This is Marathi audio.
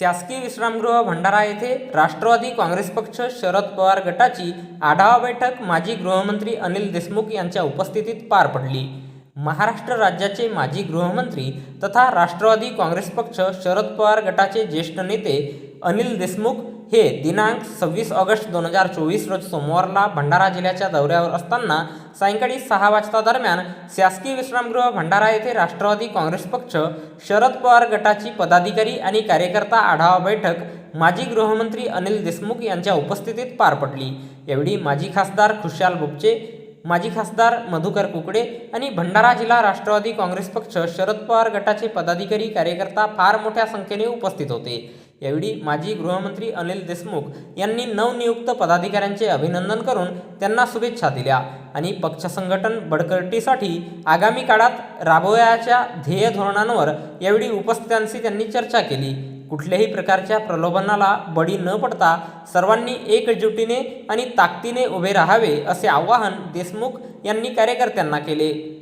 शासकीय विश्रामगृह भंडारा येथे राष्ट्रवादी काँग्रेस पक्ष शरद पवार गटाची आढावा बैठक माजी गृहमंत्री अनिल देशमुख यांच्या उपस्थितीत पार पडली. महाराष्ट्र राज्याचे माजी गृहमंत्री तथा राष्ट्रवादी काँग्रेस पक्ष शरद पवार गटाचे ज्येष्ठ नेते अनिल देशमुख हे दिनांक सव्वीस ऑगस्ट दोन हजार चोवीस रोज सोमवारला भंडारा जिल्ह्याच्या दौऱ्यावर असताना सायंकाळी सहा वाजता दरम्यान शासकीय विश्रामगृह भंडारा येथे राष्ट्रवादी काँग्रेस पक्ष शरद पवार गटाची पदाधिकारी आणि कार्यकर्ता आढावा बैठक माजी गृहमंत्री अनिल देशमुख यांच्या उपस्थितीत पार पडली. यावेळी माजी खासदार खुशाल बुपचे माजी खासदार मधुकर कुकडे आणि भंडारा जिल्हा राष्ट्रवादी काँग्रेस पक्ष शरद पवार गटाचे पदाधिकारी कार्यकर्ता फार मोठ्या संख्येने उपस्थित होते. यावेळी माजी गृहमंत्री अनिल देशमुख यांनी नवनियुक्त पदाधिकाऱ्यांचे अभिनंदन करून त्यांना शुभेच्छा दिल्या आणि पक्ष संघटन बळकटीसाठी आगामी काळात राबवयाच्या ध्येय धोरणांवर यावेळी उपस्थितांशी त्यांनी चर्चा केली. कुठल्याही प्रकारच्या प्रलोभनाला बळी न पडता सर्वांनी एकजुटीने आणि ताकदीने उभे राहावे असे आवाहन देशमुख यांनी कार्यकर्त्यांना केले.